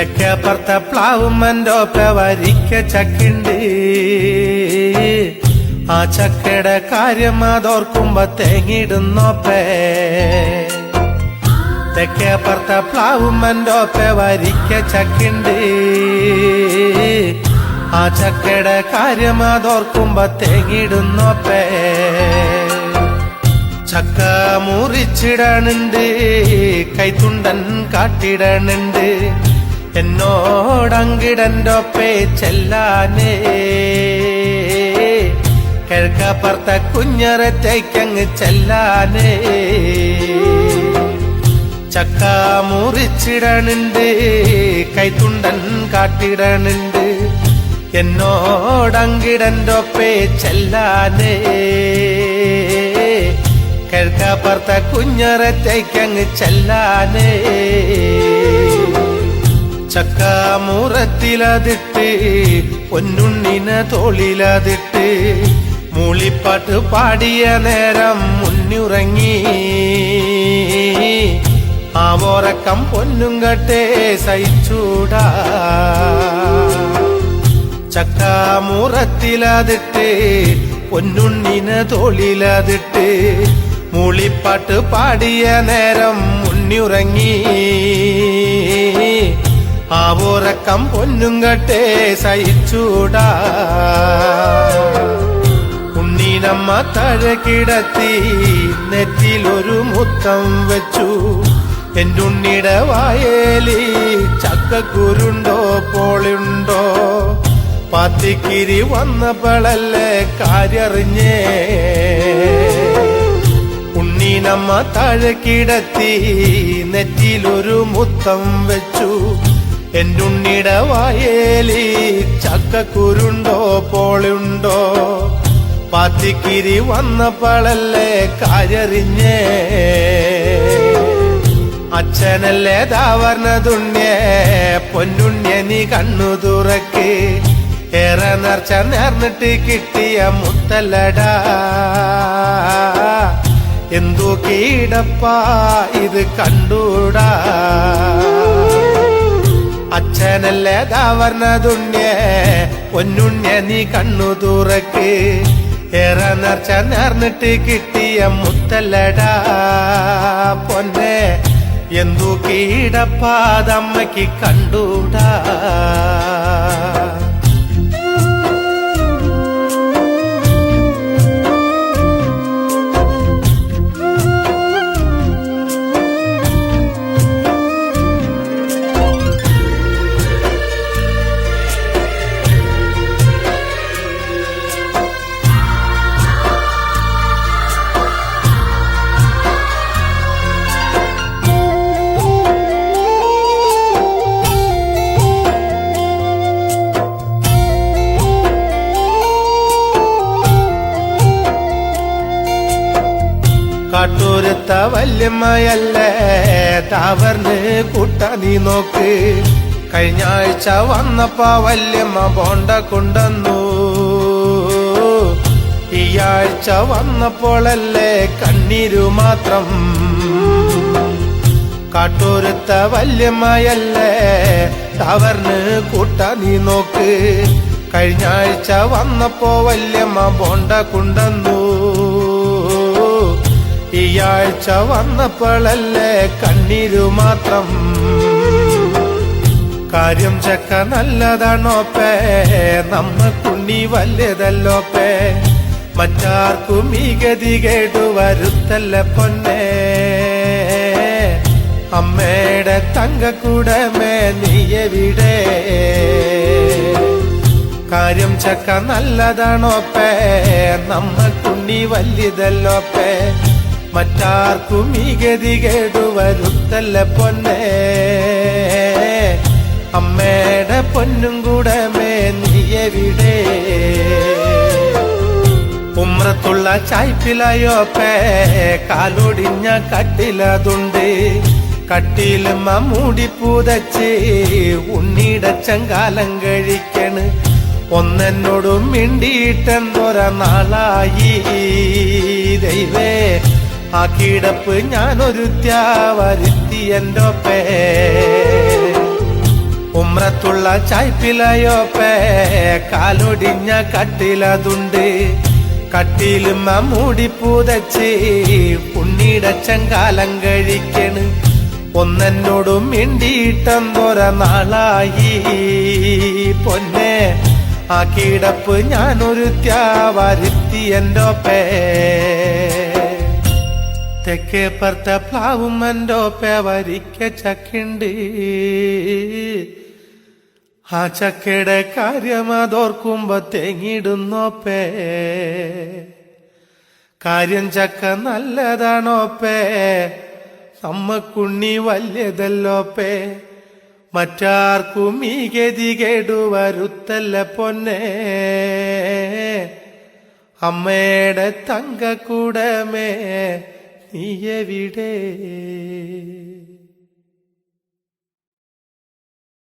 തെക്കേപ്പുറത്തെ പ്ലാവുമ്മന്റെ വരിക്ക ചക്കുണ്ട്. ആ ചക്കയുടെ കാര്യം അതോർക്കുമ്പോ തേങ്ങിടുന്നോപ്പേ തെക്കേപ്പുറത്തെ പ്ലാവുമ്മന്റെ വരിക്ക ചക്കുണ്ട്. ആ ചക്കയുടെ കാര്യം അതോർക്കുമ്പോ തേങ്ങിടുന്നോപ്പേ ചക്ക മുറിച്ചിടണുണ്ട് കൈത്തുണ്ടൻ കാട്ടിടണുണ്ട് എന്നോടങ്കിടന്റെ ഒപ്പേ ചെല്ലാനേ. കിഴക്കപ്പുറത്ത കുഞ്ഞറത്തേക്കങ്ങ് ചെല്ലാനേ. ചക്ക മുറിച്ചിടണുണ്ട് കൈത്തുണ്ടൻ കാട്ടിടണുണ്ട്. എന്നോടങ്കിടൊപ്പെ ചെല്ലാനേ. കിഴക്കപ്പുറത്ത കുഞ്ഞറത്തേക്കങ്ങ് ചെല്ലാനേ. ചക്ക പൊന്നുണ്ണിന തോളിലതിട്ട് മൂളിപ്പാട്ട് പാടിയ നേരം മുന്നുറങ്ങി. ആ ഓറക്കം പൊന്നും കട്ടേ സഹിച്ചൂടാ. ചക്ക പൊന്നുണ്ണിന പൊന്നുണ്ണിനെ തോളിലതിട്ട് മൂളിപ്പാട്ട് പാടിയ നേരം മുന്നിറങ്ങി. ആ ഉറക്കം കട്ടേ സഹിച്ചൂടാ. ഉണ്ണീനമ്മ തഴകിടത്തി കിടത്തി നെറ്റിലൊരു മുത്തം വെച്ചു. എന്റെ ഉണ്ണിട വായേലി ചക്കക്കുരുണ്ടോ പോളുണ്ടോ? പാത്തിക്കിരി വന്നപ്പോഴല്ലേ കാര്യറിഞ്ഞേ? ഉണ്ണീനമ്മ താഴെ കിടത്തി നെറ്റിലൊരു മുത്തം വെച്ചു. എന്റെ ഉണ്ണിയുടെ വായേലി ചക്കക്കുരുണ്ടോ പോളുണ്ടോ? പാത്തിക്കിരി വന്നപ്പോഴല്ലേ കാര്യറിഞ്ഞേ? അച്ഛനല്ലേ താവർണതുണ്യേ പൊന്നുണ്യ നീ കണ്ണു തുറക്ക്. ഏറെ നേർച്ച നേർന്നിട്ട് കിട്ടിയ മുത്തല്ലടാ. എന്തോ കീടപ്പാ ഇത് കണ്ടൂടാ? അച്ഛനല്ലേ താവർണതുണ്യേ പൊന്നുണ്യ നീ കണ്ണു തുറക്ക്. ഏറെ നേർച്ച നേർന്നിട്ട് കിട്ടിയ മുത്തല്ലടാ പൊന്നെ എന്തു കീടപ്പാതമ്മയ്ക്ക് കണ്ടൂടാ. കാട്ടൂരത്ത വല്യമ്മയല്ലേ താവർന്ന് കൂട്ട നീ നോക്ക്. കഴിഞ്ഞ ആഴ്ച വന്നപ്പ വല്യമ്മ ബോണ്ട കൊണ്ടന്നു ഈ ആഴ്ച വന്നപ്പോഴല്ലേ കണ്ണീരു മാത്രം. കാട്ടൂരത്ത വല്യമ്മയല്ലേ തവർന്ന് കൂട്ട നീ നോക്ക്. കഴിഞ്ഞ ആഴ്ച വന്നപ്പോ വല്യമ്മ ബോണ്ട കൊണ്ടന്നു ഈ ആഴ്ച വന്നപ്പോഴല്ലേ കണ്ണീരു മാത്രം? കാര്യം ചക്ക നല്ലതാണോപ്പേ നമ്മക്കുണ്ണി വല്യതല്ലോപ്പേ മറ്റാർക്കും ഈ ഗതി കേട്ടു വരുത്തല്ല പൊന്നേ? അമ്മയുടെ തങ്കക്കൂടമേ നീയെവിടെ കാര്യം ചക്ക നല്ലതാണോപ്പേ നമ്മക്കുണ്ണി വല്യതല്ലോപ്പേ മറ്റാർക്കും ഈ ഗതി കേടുവരുത്തല്ല പൊന്നേ. അമ്മയുടെ പൊന്നും കൂടമേ നീയെവിടെ ഉമ്രത്തുള്ള ചായ്പിലയോപ്പേ കാലൊടിഞ്ഞ കട്ടിലതുണ്ട് കട്ടിലും മൂടി പൂതച്ച് ഉണ്ണിയുടെ ചങ്കാലം കഴിക്കണ്. ഒന്നെന്നോടും മിണ്ടിയിട്ടെന്നൊര നാളായി. ദൈവേ ആ കിടപ്പ് ഞാനൊരു വരുത്തി എന്റെ ഒപ്പേ. ഉമ്രത്തുള്ള ചായ്പിലയോപ്പേ കാലൊടിഞ്ഞ കട്ടിലതുണ്ട് കട്ടിലും മൂടി പൂതച്ച് പുണ്ണിയുടെ കാലം കഴിക്കണ്. ഒന്നെന്നോടും മിണ്ടിയിട്ടെന്തോര നാളായി. പൊന്നെ ആ കിടപ്പ് ഞാനൊരു ത്യാവരുത്തി എന്റെ ഒപ്പേ. തെക്കേ പർത്ത പ്ലാവും പേവരിക്ക വരിക്ക ചക്കുണ്ട്. ആ ചക്കയുടെ കാര്യം അതോർക്കുമ്പോ തെങ്ങിടുന്നോപ്പേ കാര്യം ചക്ക നല്ലതാണോപ്പേ നമ്മക്കുണ്ണി വലിയതല്ലോപ്പേ മറ്റാർക്കും ഈ ഗതി കേടുവരുത്തല്ല പൊന്നേ. അമ്മയുടെ തങ്കക്കൂടമേ. നീ എവിടെ